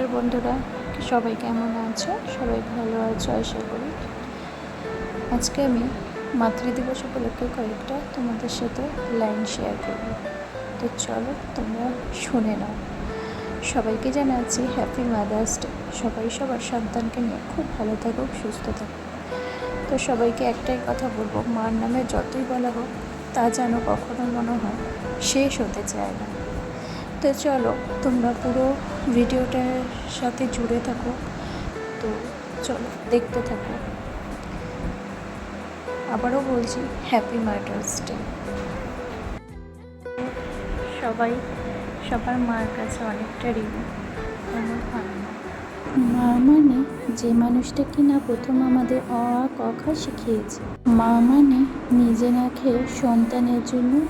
নমস্কার বন্ধুরা, সবাই কেমন আছো? সবাই ভালো আছো, আশা করি। আজকে আমি মাতৃদিবস উপলক্ষে কয়েকটা তোমাদের সাথে লাইন শেয়ার করব। তো চলো, তোমরা শুনে নাও। সবাইকে জানাচ্ছি হ্যাপি মাদার্স ডে সবাই সবার সন্তানকে নিয়ে খুব ভালো থাকুক সুস্থ থাকুক তো সবাইকে একটাই কথা বলব, মার নামে যতই বলা হোক, তা যেন কখনো মনে হয় শেষ হতে চায় না। তো চলো, তোমরা পুরো ভিডিওটার সাথে জুড়ে থাকো। তো চলো, দেখতে থাকো। আবারও বলছি হ্যাপি মাদার্স ডে সবাই, সবার মার কাছে অনেকটা এমন মা মানে যে মানুষটা কিনা প্রথম আমাদের অ, আ, ক, খ শিখিয়েছে। মা মানে নিজে না খেয়ে সন্তানের জন্য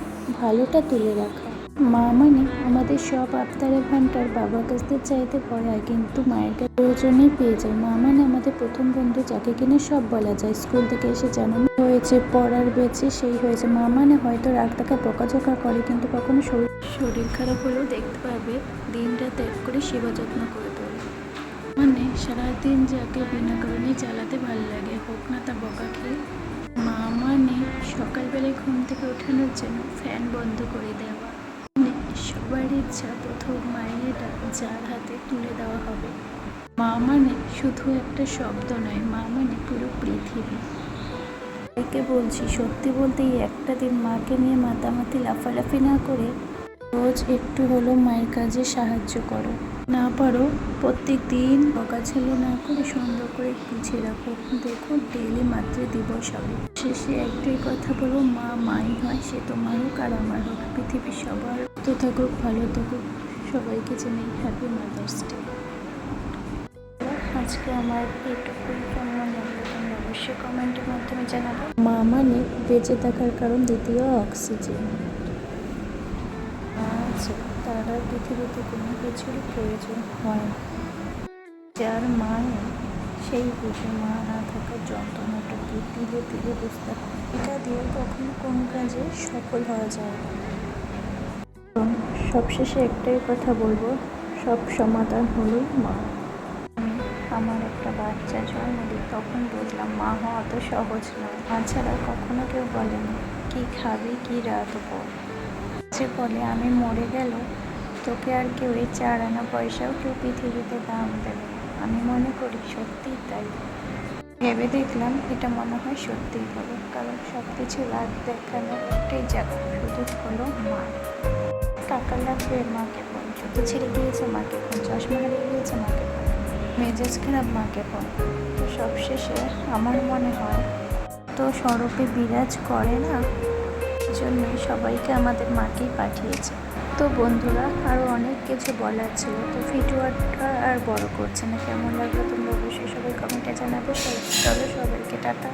ভালোটা তুলে রাখা। মা মানে আমাদের সব আবদারের ভান্ডার বাবার কাছ থেকে চাইতে পড়ায় কিন্তু মায়ের কাছে প্রয়োজনেই পেয়ে যায়। মা মানে আমাদের প্রথম বন্ধু, যাকে কিনে সব বলা যায়। স্কুল থেকে এসে জানানো হয়েছে, পড়ার বেঁচে সেই হয়েছে। মা মানে হয়তো রাগটাকে বকাঝকা করে, কিন্তু কখনো শরীর শরীর খারাপ হলেও দেখতে পাবে দিনটা ত্যাগ করে সেবা যত্ন করে তোলে। মানে সারাদিন যাকে বিনা কারণে চালাতে ভালো লাগে, হোক না তা বকা খেয়ে। মা মানে সকালবেলায় ঘুম থেকে ওঠানোর জন্য ফ্যান বন্ধ করে দেওয়া সবার ইচ্ছা প্রথম ডাক যার হাতে তুলে দেওয়া হবে। মা মানে শুধু একটা শব্দ নয়, মা মানে পুরো পৃথিবী। একে বলছি, সত্যি বলতে এই একটা দিন মাকে নিয়ে মাতামাতি, লাফালাফি না করে রোজ একটু হলেও মায়ের কাজে সাহায্য করো। না পারো, প্রত্যেক দিন বকাঝালো না করে সুন্দর করে গুছিয়ে রাখো। দেখো ডেলি মাতৃ দিবস হবে। শেষে একটাই কথা বলব, মা মাই সে তোমার হোক আর আমার হোক পৃথিবীর সবার। তো থাকুক, ভালো থাকুক। সবাইকে জানাই হ্যাপি মাদার্স ডে আজকে আমার এইটুকুই কেমন লাগল তোমরা অবশ্যই কমেন্টের মাধ্যমে জানাব। মা মানে বেঁচে থাকার কারণ দ্বিতীয় অক্সিজেন তারা পৃথিবীতে কোনো কিছুর প্রয়োজন হয় যার মা নেই সেই বুঝে মা না থাকার যন্ত্রণাটুকু তিলে তিলে বুঝতে। হয় এটা দিয়ে কখনো কোন কাজে সফল হওয়া যায় সবশেষে একটাই কথা বলব, সব সমাধান হলো মা। আমি, আমার একটা বাচ্চা জন্ম দিই তখন বুঝলাম মা হওয়া অত সহজ নয়। মা ছাড়া কখনো কেউ বলেনি, কি খাবি, কি রাত পর যে বলে, আমি মরে গেল, তোকে আর কেউ এই চার আনা পয়সাও কেউ পৃথিবীতে দাম দেবে আমি মনে করি সত্যিই তাই। ভেবে দেখলাম এটা মনে হয় সত্যিই হবে, কারণ সব কিছু রাত দেখানোর একটাই জায়গা শুধু হলো মা। টাকা লাগবে মাকে ফোন জুতো ছিঁড়ে গিয়েছে মাকে ফোন, চশমা হারিয়ে গিয়েছে মাকে ফোন, মেজাজ খারাপ মাকে ফোন। তো সবশেষে আমার মনে হয়, তো সড়কে বিরাজ করে না জন্যই সবাইকে আমাদের মাকেই পাঠিয়েছে। তো বন্ধুরা আরও অনেক কিছু বলার ছিল। তো ভিডিওটা আর বড় করছে না। কেমন লাগল তোমরা অবশ্যই সবাই কমেন্টে জানাবে। চলো সবাইকে, টাটা।